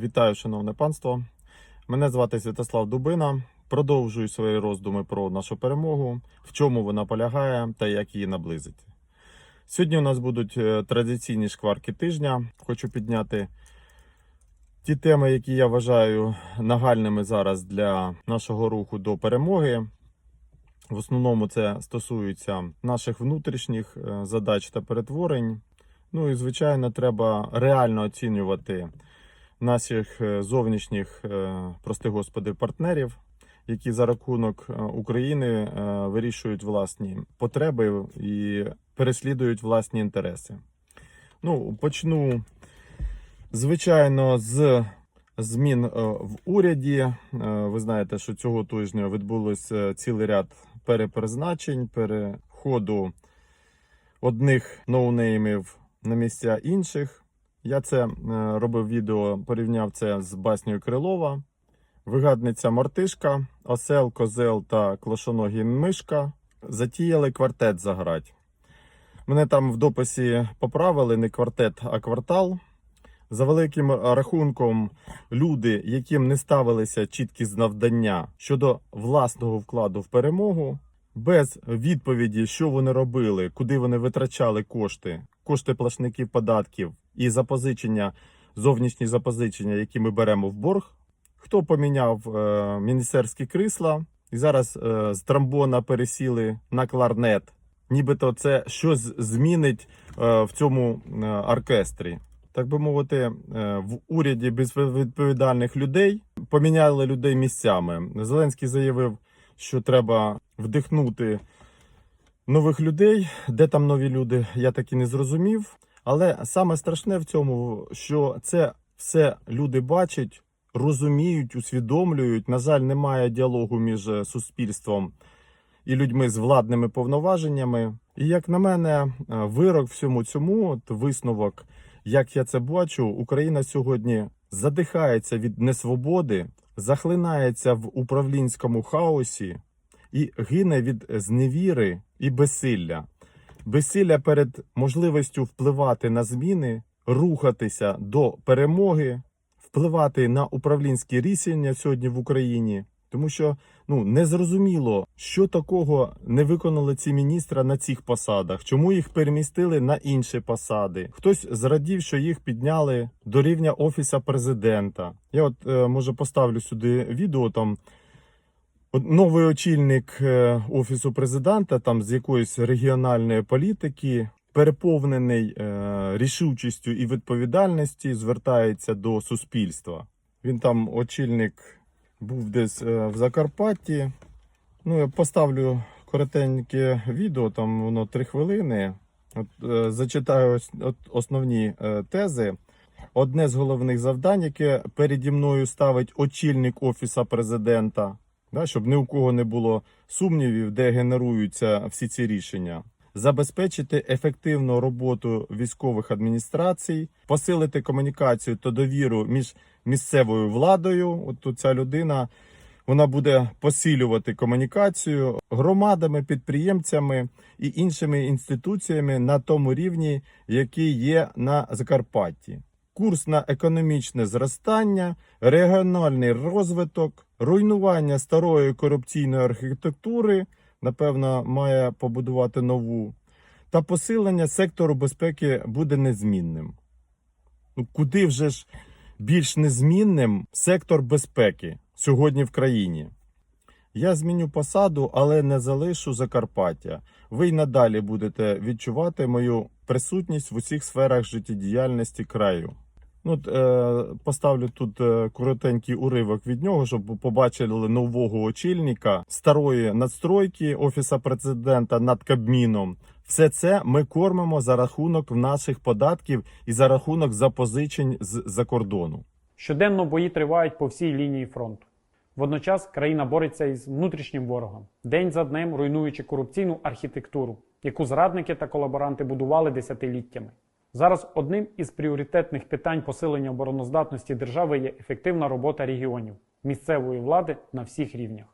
Вітаю, шановне панство. Мене звати Святослав Дубина. Продовжую свої роздуми про нашу перемогу, в чому вона полягає та як її наблизити. Сьогодні у нас будуть е, традиційні шкварки тижня. Хочу підняти ті теми, які я вважаю нагальними зараз для нашого руху до перемоги. В основному це стосується наших внутрішніх е, задач та перетворень. Ну і звичайно, треба реально оцінювати наших е, зовнішніх, е, прости господи, партнерів, які за рахунок е, України вирішують власні потреби і переслідують власні інтереси. Ну, почну, звичайно, з змін в уряді. Ви знаєте, що цього тижня відбулося цілий ряд перепризначень, переходу одних ноунеймів на місця інших. Я це е, робив відео, порівняв це з баснею Крилова. Вигадниця Мартишка, Осел, Козел та Клошоногий Мишка затіяли квартет заграть. Мене там в дописі поправили не квартет, а квартал. За великим рахунком, люди, яким не ставилися чіткі завдання щодо власного вкладу в перемогу, без відповіді, що вони робили, куди вони витрачали кошти, кошти платників податків і запозичення, зовнішні запозичення, які ми беремо в борг. Хто поміняв е, міністерські крісла і зараз е, з тромбона пересіли на кларнет, нібито це щось змінить е, в цьому е, оркестрі. Так би мовити, е, в уряді безвідповідальних людей поміняли людей місцями. Зеленський заявив, що треба вдихнути нових людей. Де там нові люди, я так і не зрозумів. Але саме страшне в цьому, що це все люди бачать, розуміють, усвідомлюють. На жаль, немає діалогу між суспільством і людьми з владними повноваженнями. І як на мене, е, вирок всьому цьому, от висновок, як я це бачу, Україна сьогодні задихається від несвободи, захлинається в управлінському хаосі і гине від зневіри і безсилля. Безсилля перед можливістю впливати на зміни, рухатися до перемоги, впливати на управлінські рішення сьогодні в Україні. Тому що ну незрозуміло, що такого не виконали ці міністри на цих посадах, чому їх перемістили на інші посади. Хтось зрадів, що їх підняли до рівня офіса президента. Я от е, може поставлю сюди відео там. Новий очільник е, офісу президента, там з якоїсь регіональної політики, переповнений е, рішучістю і відповідальності, звертається до суспільства. Він там очільник був десь е, в Закарпатті. Ну, я поставлю коротеньке відео, там воно три хвилини. От, зачитаю от, основні тези. Одне з головних завдань, яке переді мною ставить очільник офіса президента, да, щоб ні у кого не було сумнівів, де генеруються всі ці рішення. Забезпечити ефективну роботу військових адміністрацій, посилити комунікацію та довіру між місцевою владою. От ця людина вона буде посилювати комунікацію громадами, підприємцями і іншими інституціями на тому рівні, який є на Закарпатті. Курс на економічне зростання, регіональний розвиток, руйнування старої корупційної архітектури, напевно, має побудувати нову, та посилення сектору безпеки буде незмінним. Ну, куди вже ж більш незмінним сектор безпеки сьогодні в країні? Я зміню посаду, але не залишу Закарпаття. Ви й надалі будете відчувати мою присутність в усіх сферах життєдіяльності краю. Ну, е, поставлю тут е, коротенький уривок від нього, щоб побачили нового очільника старої надстройки офіса президента над Кабміном. Все це ми кормимо за рахунок наших податків і за рахунок запозичень з-за кордону. Щоденно бої тривають по всій лінії фронту. Водночас країна бореться із внутрішнім ворогом, день за днем руйнуючи корупційну архітектуру, яку зрадники та колаборанти будували десятиліттями. Зараз одним із пріоритетних питань посилення обороноздатності держави є ефективна робота регіонів, місцевої влади на всіх рівнях.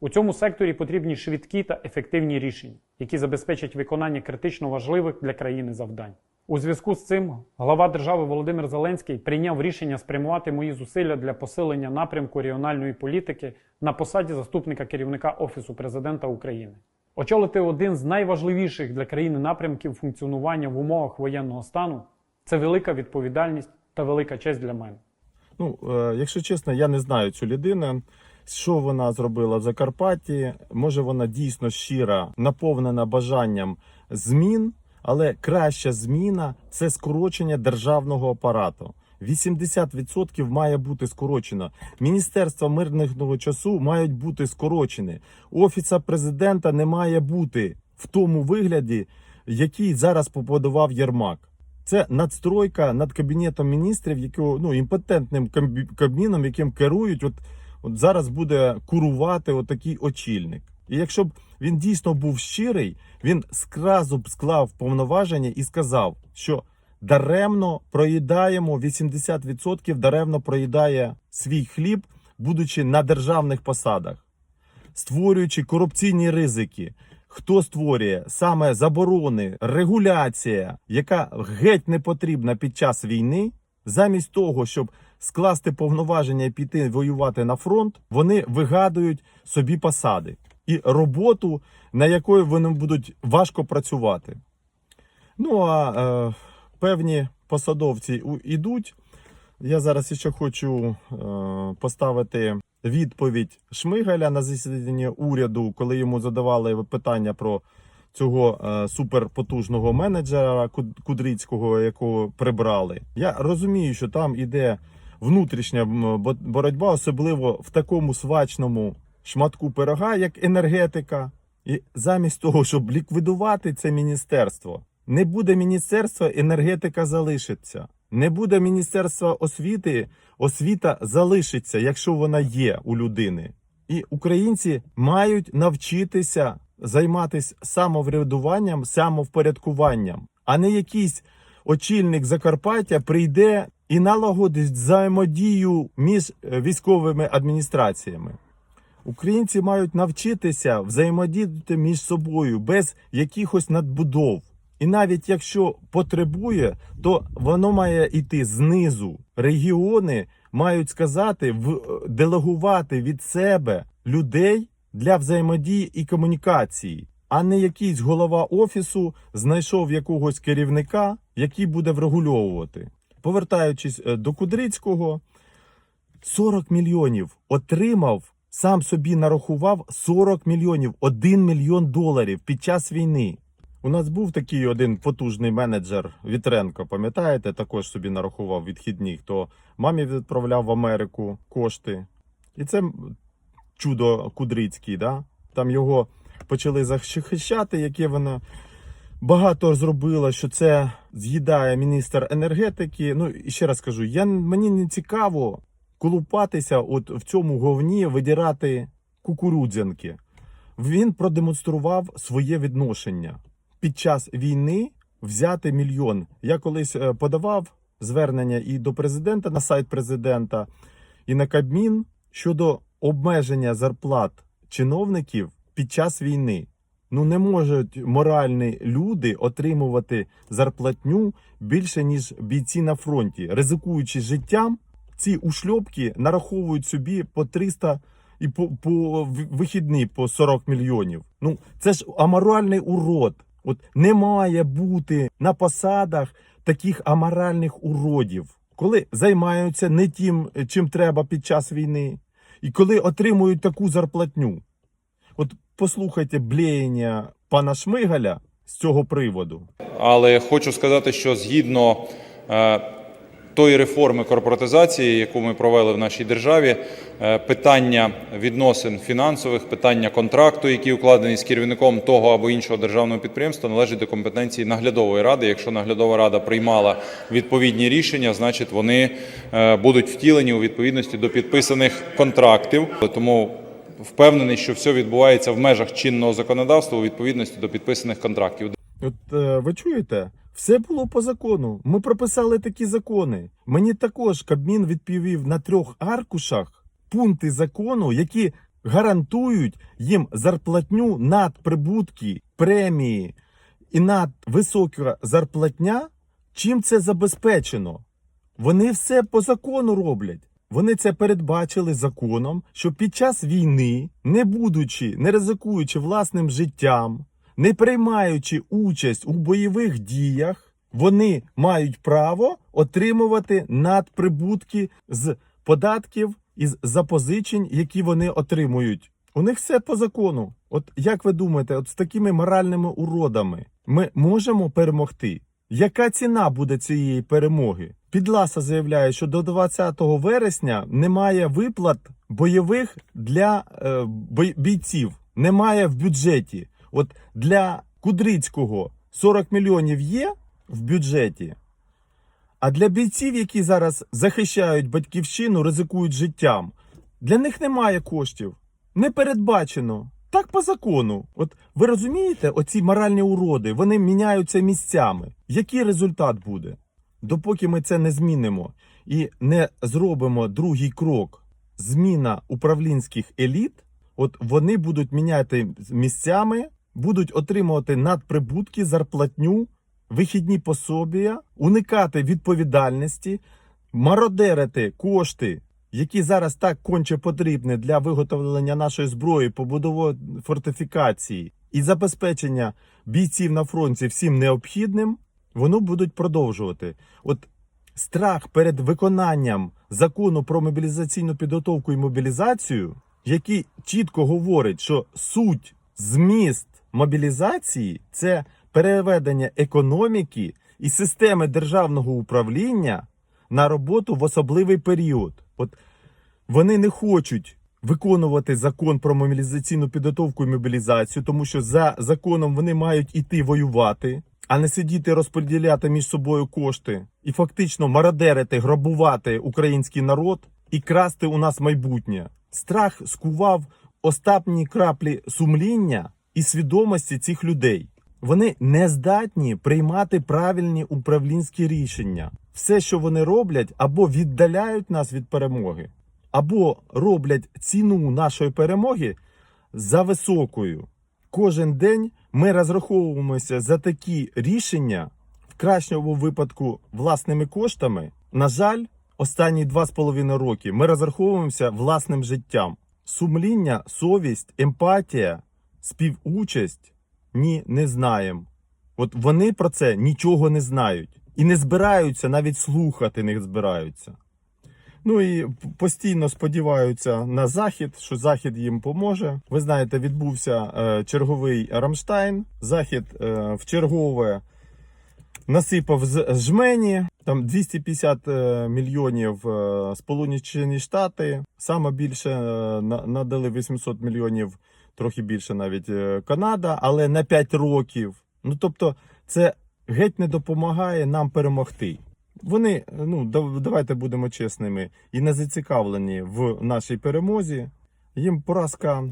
У цьому секторі потрібні швидкі та ефективні рішення, які забезпечать виконання критично важливих для країни завдань. У зв'язку з цим глава держави Володимир Зеленський прийняв рішення спрямувати мої зусилля для посилення напрямку регіональної політики на посаді заступника керівника Офісу президента України. Очолити один з найважливіших для країни напрямків функціонування в умовах воєнного стану це велика відповідальність та велика честь для мене. Ну, е, якщо чесно, я не знаю цю людину. Що вона зробила в Закарпатті? Може, вона дійсно щира, наповнена бажанням змін, але краща зміна це скорочення державного апарату. 80% має бути скорочено. Міністерства мирного часу мають бути скорочені. Офіса президента не має бути в тому вигляді, який зараз побудував Єрмак. Це надстройка над кабінетом міністрів, якого ну імпотентним кабміном, яким керують. От, от зараз буде курувати отакий очільник. І якщо б він дійсно був щирий, він скразу б склав повноваження і сказав, що даремно проїдаємо 80% даремно проїдає свій хліб, будучи на державних посадах створюючи корупційні ризики. Хто створює саме заборони, регуляція, яка геть не потрібна під час війни, замість того, щоб скласти повноваження і піти воювати на фронт, вони вигадують собі посади і роботу, на якої вони будуть важко працювати. Ну а е, певні посадовці ідуть. Я зараз ще хочу е, поставити відповідь Шмигаля на засіданні уряду, коли йому задавали питання про цього е, суперпотужного менеджера Кудрицького, якого прибрали. Я розумію, що там іде внутрішня боротьба, особливо в такому свачному шматку пирога, як енергетика. І замість того, щоб ліквідувати це міністерство, не буде міністерства, енергетика залишиться. Не буде міністерства освіти, освіта залишиться, якщо вона є у людини. І українці мають навчитися займатися самоврядуванням, самовпорядкуванням, а не якийсь очільник Закарпаття прийде і налагодить взаємодію між е, військовими адміністраціями. Українці мають навчитися взаємодіяти між собою без якихось надбудов. І навіть якщо потребує, то воно має йти знизу. Регіони мають сказати, в, делегувати від себе людей для взаємодії і комунікації, а не якийсь голова офісу знайшов якогось керівника, який буде врегульовувати. Повертаючись е, до Кудрицького, 40 мільйонів отримав, сам собі нарахував 40 мільйонів, 1 мільйон доларів під час війни. У нас був такий один потужний менеджер Вітренко, пам'ятаєте, також собі нарахував відхідні, хто мамі відправляв в Америку кошти. І це чудо Кудрицький, да? там його почали захищати, яке воно багато зробило, що це з'їдає міністр енергетики. Ну і ще раз кажу, я, мені не цікаво колупатися от в цьому говні, видірати кукурудзянки. Він продемонстрував своє відношення під час війни взяти мільйон. Я колись е, подавав звернення і до президента на сайт президента, і на Кабмін щодо обмеження зарплат чиновників під час війни. Ну не можуть моральні люди отримувати зарплатню більше ніж бійці на фронті, ризикуючи життям. Ці ушльопки нараховують собі по 300 і по, по вихідні по 40 мільйонів. Ну це ж аморальний урод. От не має бути на посадах таких аморальних уродів, коли займаються не тим, чим треба під час війни, і коли отримують таку зарплатню. От послухайте блеєння пана Шмигаля з цього приводу. Але хочу сказати, що згідно е, тої реформи корпоратизації, яку ми провели в нашій державі, е, питання відносин фінансових, питання контракту, який укладений з керівником того або іншого державного підприємства, належить до компетенції наглядової ради. Якщо наглядова рада приймала відповідні рішення, значить вони е, будуть втілені у відповідності до підписаних контрактів. Тому впевнений, що все відбувається в межах чинного законодавства у відповідності до підписаних контрактів. От е, ви чуєте, все було по закону. Ми прописали такі закони. Мені також Кабмін відповів на трьох аркушах пункти закону, які гарантують їм зарплатню над прибутки, премії і над висока зарплатня Чим це забезпечено? Вони все по закону роблять. Вони це передбачили законом, що під час війни, не будучи, не ризикуючи власним життям, не приймаючи участь у бойових діях, вони мають право отримувати надприбутки з податків із запозичень, які вони отримують. У них все по закону. От як ви думаєте, от з такими моральними уродами ми можемо перемогти? Яка ціна буде цієї перемоги? Підласа заявляє, що до 20 вересня немає виплат бойових для е, бійців. Немає в бюджеті. От для Кудрицького 40 мільйонів є в бюджеті. А для бійців, які зараз захищають батьківщину, ризикують життям, для них немає коштів. Не передбачено. Так по закону. От ви розумієте, оці моральні уроди, вони міняються місцями. Який результат буде? Допоки ми це не змінимо і не зробимо другий крок зміна управлінських еліт, от вони будуть міняти місцями, будуть отримувати надприбутки, зарплатню, вихідні пособія, уникати відповідальності, мародерити кошти, які зараз так конче потрібні для виготовлення нашої зброї, побудови фортифікації і забезпечення бійців на фронті всім необхідним, воно будуть продовжувати. От страх перед виконанням закону про мобілізаційну підготовку і мобілізацію, який чітко говорить, що суть, зміст мобілізації це переведення економіки і системи державного управління на роботу в особливий період. От вони не хочуть виконувати закон про мобілізаційну підготовку і мобілізацію, тому що за законом вони мають іти воювати, а не сидіти розподіляти між собою кошти і фактично мародерити, грабувати український народ і красти у нас майбутнє. Страх скував останні краплі сумління і свідомості цих людей. Вони не здатні приймати правильні управлінські рішення. Все, що вони роблять, або віддаляють нас від перемоги, або роблять ціну нашої перемоги за високою. Кожен день ми розраховуємося за такі рішення, в кращому випадку власними коштами. На жаль, останні два з половиною роки ми розраховуємося власним життям. Сумління, совість, емпатія, співучасть ні, не знаємо. От вони про це нічого не знають і не збираються, навіть слухати не збираються. Ну і постійно сподіваються на захід, що захід їм поможе. Ви знаєте, відбувся е, черговий Рамштайн. Захід е, в чергове насипав з жмені. Там 250 е, мільйонів е, Сполучені Штати. Саме більше е, надали 800 мільйонів, трохи більше навіть е, Канада, але на 5 років. Ну тобто, це геть не допомагає нам перемогти. Вони, ну давайте будемо чесними, і не зацікавлені в нашій перемозі. Їм поразка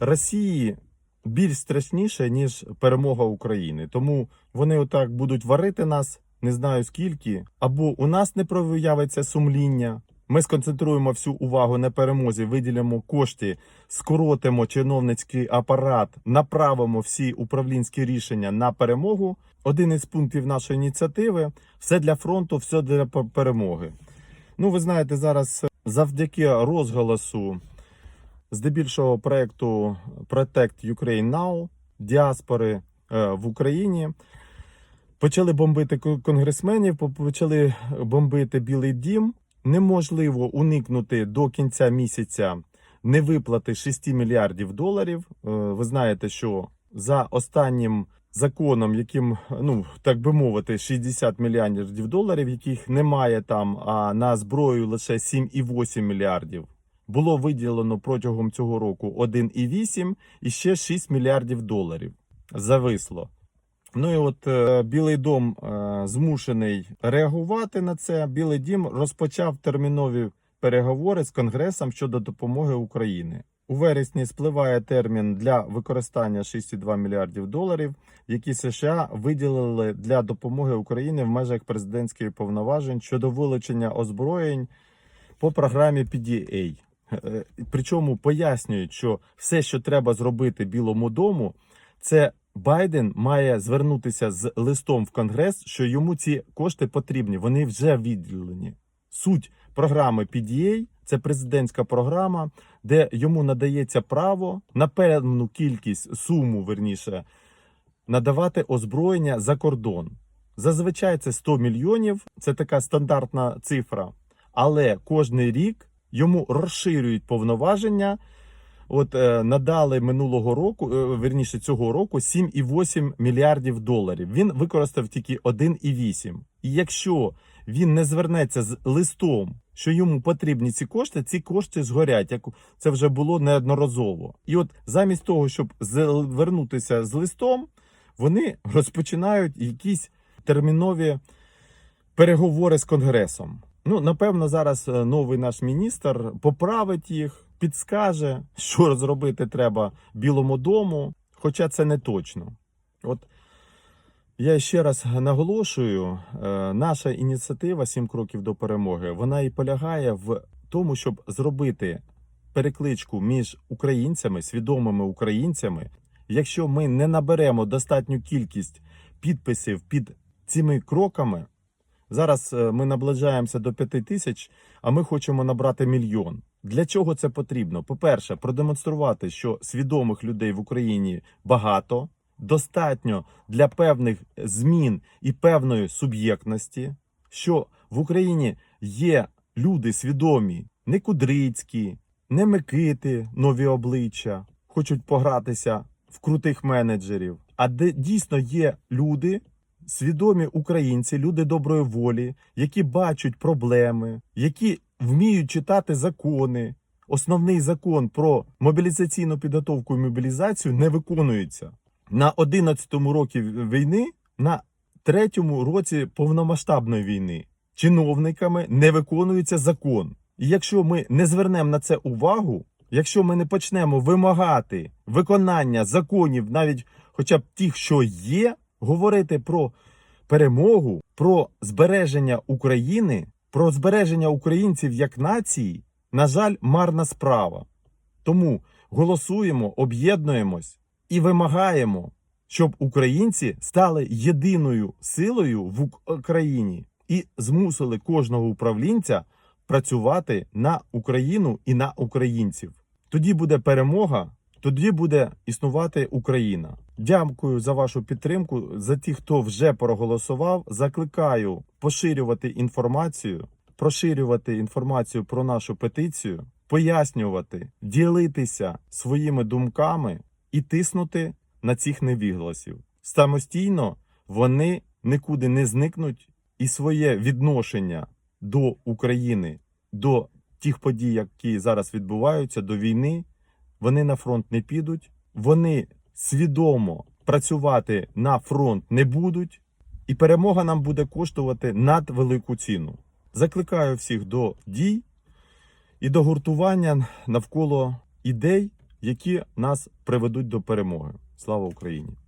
Росії більш страшніша, ніж перемога України. Тому вони отак будуть варити нас, не знаю скільки, або у нас не проявиться сумління. Ми сконцентруємо всю увагу на перемозі, виділимо кошти, скоротимо чиновницький апарат, направимо всі управлінські рішення на перемогу. Один із пунктів нашої ініціативи все для фронту, все для перемоги. Ну, ви знаєте, зараз завдяки розголосу здебільшого проекту Protect Ukraine Now, діаспори е, в Україні. Почали бомбити конгресменів, почали бомбити Білий Дім. Неможливо уникнути до кінця місяця невиплати 6 мільярдів доларів. Е, Ви знаєте, що за останнім законом, яким, ну так би мовити, 60 мільярдів доларів, яких немає там, а на зброю лише 7,8 мільярдів. Було виділено протягом цього року 1,8 і ще 6 мільярдів доларів. Зависло. Ну і от е, Білий Дом е, змушений реагувати на це. Білий Дім розпочав термінові переговори з Конгресом щодо допомоги Україні. У вересні спливає термін для використання 6,2 мільярдів доларів, які США виділили для допомоги Україні в межах президентських повноважень щодо вилучення озброєнь по програмі PDA. Е, Причому пояснюють, що все, що треба зробити Білому дому, це Байден має звернутися з листом в Конгрес, що йому ці кошти потрібні. Вони вже відділені. Суть програми PDA – це президентська програма, де йому надається право на певну кількість суму, верніше, надавати озброєння за кордон. Зазвичай це 100 мільйонів, це така стандартна цифра. Але кожний рік йому розширюють повноваження. От е, надали минулого року, е, верніше цього року, 7,8 мільярдів доларів. Він використав тільки 1,8. І якщо він не звернеться з листом, що йому потрібні ці кошти, ці кошти згорять. Як це вже було неодноразово. І от замість того, щоб звернутися з листом, вони розпочинають якісь термінові переговори з конгресом. Ну, напевно, зараз е, новий наш міністр поправить їх, підскаже, що зробити треба Білому дому, хоча це не точно. От я ще раз наголошую, е, наша ініціатива «7 кроків до перемоги. Вона і полягає в тому, щоб зробити перекличку між українцями, свідомими українцями. Якщо ми не наберемо достатню кількість підписів під цими кроками, зараз е, ми наближаємося до 5 тисяч, а ми хочемо набрати мільйон. Для чого це потрібно? По-перше, продемонструвати, що свідомих людей в Україні багато, достатньо для певних змін і певної суб'єктності, що в Україні є люди свідомі, не кудрицькі, не Микити, нові обличчя, хочуть погратися в крутих менеджерів. А де дійсно є люди, свідомі українці, люди доброї волі, які бачать проблеми, які вміють читати закони. Основний закон про мобілізаційну підготовку і мобілізацію не виконується на 11-му році війни, на третьому році повномасштабної війни. Чиновниками не виконується закон. І якщо ми не звернемо на це увагу, якщо ми не почнемо вимагати виконання законів, навіть хоча б тих, що є, говорити про перемогу, про збереження України, про збереження українців як нації, на жаль, марна справа. Тому голосуємо, об'єднуємось і вимагаємо, щоб українці стали єдиною силою в Україні і змусили кожного управлінця працювати на Україну і на українців. Тоді буде перемога, тоді буде існувати Україна. Дякую за вашу підтримку. За ті, хто вже проголосував. Закликаю поширювати інформацію, поширювати інформацію про нашу петицію, пояснювати, ділитися своїми думками і тиснути на цих невігласів. Самостійно вони нікуди не зникнуть і своє відношення до України, до тих подій, які зараз відбуваються, до війни, вони на фронт не підуть, вони свідомо працювати на фронт не будуть, і перемога нам буде коштувати надвелику ціну. Закликаю всіх до дій і до гуртування навколо ідей, які нас приведуть до перемоги. Слава Україні!